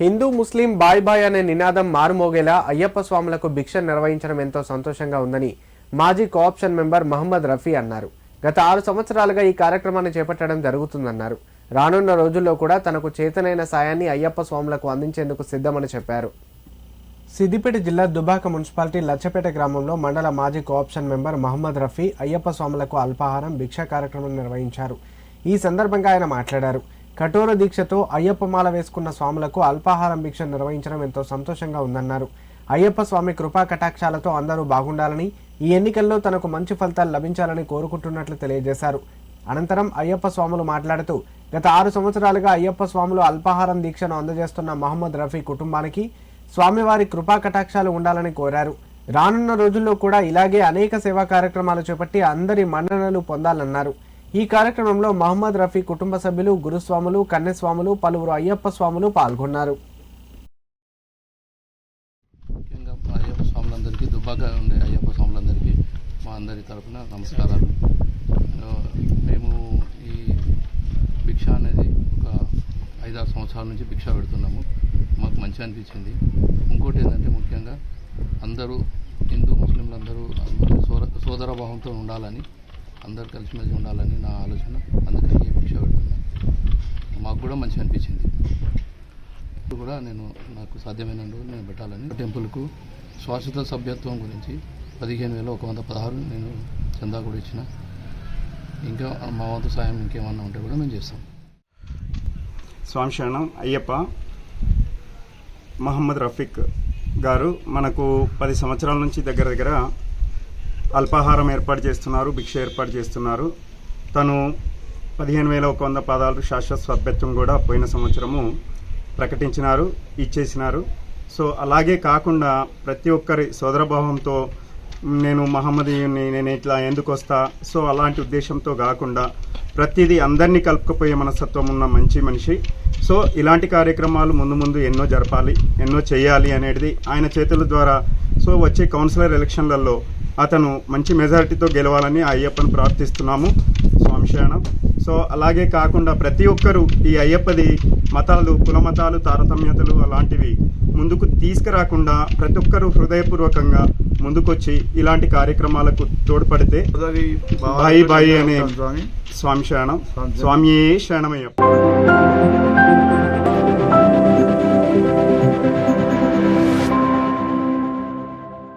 హిందూ ముస్లిం bye bye అనే నినాదం మారుమోగేలా అయ్యప్ప స్వాములకు భిక్ష నిర్వహించడం ఎంతో సంతోషంగా ఉందని మాజీ కోఆప్షన్ మెంబర్ మహమ్మద్ రఫీ అన్నారు. గత ఆరు సంవత్సరాలుగా ఈ కార్యక్రమాన్ని చేపట్టడం జరుగుతుందన్నారు. రానున్న రోజుల్లో కూడా తనకు చేతనైన సాయాన్ని అయ్యప్ప స్వాములకు అందించేందుకు సిద్ధమని చెప్పారు. సిద్దిపేట జిల్లా దుబాక మున్సిపాలిటీ లచ్చపేట గ్రామంలో మండల మాజీ కోఆప్షన్ మెంబర్ మహమ్మద్ రఫీ అయ్యప్ప స్వాములకు అల్పాహారం భిక్షా కార్యక్రమం నిర్వహించారు. ఈ సందర్భంగా ఆయన మాట్లాడారు. కఠోర దీక్షతో అయ్యప్ప మాల వేసుకున్న స్వాములకు అల్పాహారం భిక్ష నిర్వహించడం ఎంతో సంతోషంగా ఉందన్నారు. అయ్యప్ప స్వామి కృపా కటాక్షాలతో అందరూ బాగుండాలని ఈ ఎన్నికల్లో తనకు మంచి ఫలితాలు లభించాలని కోరుకుంటున్నట్లు తెలియజేశారు. అనంతరం అయ్యప్ప స్వాములు మాట్లాడుతూ గత ఆరు సంవత్సరాలుగా అయ్యప్ప స్వాములు అల్పాహారం దీక్షను అందజేస్తున్న మహమ్మద్ రఫీ కుటుంబానికి స్వామివారి కృపా కటాక్షాలు ఉండాలని కోరారు. రానున్న రోజుల్లో కూడా ఇలాగే అనేక సేవా కార్యక్రమాలు చేపట్టి అందరి మన్ననలు పొందాలన్నారు. ఈ కార్యక్రమంలో మహమ్మద్ రఫీ కుటుంబ సభ్యులు గురుస్వాములు కన్యస్వాములు పలువురు అయ్యప్ప స్వాములు పాల్గొన్నారు. ముఖ్యంగా అయ్యప్ప స్వాములందరికీ దుబ్బాక ఉండే అయ్యప్ప స్వాములందరికీ మా అందరి తరఫున నమస్కారాలు. మేము ఈ భిక్ష అనేది ఒక ఐదారు సంవత్సరాల నుంచి భిక్ష పెడుతున్నాము. మాకు మంచి అనిపించింది. ఇంకోటి ఏంటంటే ముఖ్యంగా అందరూ హిందూ ముస్లింలు అందరూ సోదర సోదర భావంతో ఉండాలని అందరు కలిసిమెలిసి ఉండాలని నా ఆలోచన. అందుకని భిక్ష పెడుతున్నాను మాకు కూడా మంచి అనిపించింది. ఇప్పుడు కూడా నేను నాకు సాధ్యమైన నేను పెట్టాలని టెంపుల్కు శాశ్వత సభ్యత్వం గురించి పదిహేను వేల ఒక వంద పదహారు నేను చందా కూడా ఇచ్చిన. ఇంకా మా వంతు సాయం ఇంకేమన్నా ఉంటే కూడా మేము చేస్తాం. స్వామి శరణం అయ్యప్ప మహమ్మద్ రఫీక్ గారు మనకు పది సంవత్సరాల నుంచి దగ్గర దగ్గర అల్పాహారం ఏర్పాటు చేస్తున్నారు భిక్ష ఏర్పాటు చేస్తున్నారు. తను పదిహేను వేల ఒక వంద పదాలు శాశ్వత సభ్యత్వం కూడా పోయిన సంవత్సరము ప్రకటించినారు ఇచ్చేసినారు. సో అలాగే కాకుండా ప్రతి ఒక్కరి సోదరభావంతో నేను మహమ్మదీయుని నేను ఇట్లా ఎందుకు వస్తా? సో అలాంటి ఉద్దేశంతో కాకుండా ప్రతిదీ అందరినీ కలుపుకుపోయే మనస్తత్వం ఉన్న మంచి మనిషి. సో ఇలాంటి కార్యక్రమాలు ముందు ముందు ఎన్నో జరపాలి ఎన్నో చేయాలి అనేది ఆయన చేతుల ద్వారా. సో వచ్చే కౌన్సిలర్ ఎలక్షన్లలో అతను మంచి మెజారిటీతో గెలవాలని ఆ అయ్యప్పను ప్రార్థిస్తున్నాము. స్వామి శరణం. సో అలాగే కాకుండా ప్రతి ఒక్కరూ ఈ అయ్యప్పది మతాలు కుల మతాలు తారతమ్యతలు అలాంటివి ముందుకు తీసుకురాకుండా ప్రతి ఒక్కరూ హృదయపూర్వకంగా ముందుకొచ్చి ఇలాంటి కార్యక్రమాలకు తోడ్పడితే బాయి బాయి అనే స్వామి. శరణం. స్వామి. శరణమయ్యప్ప.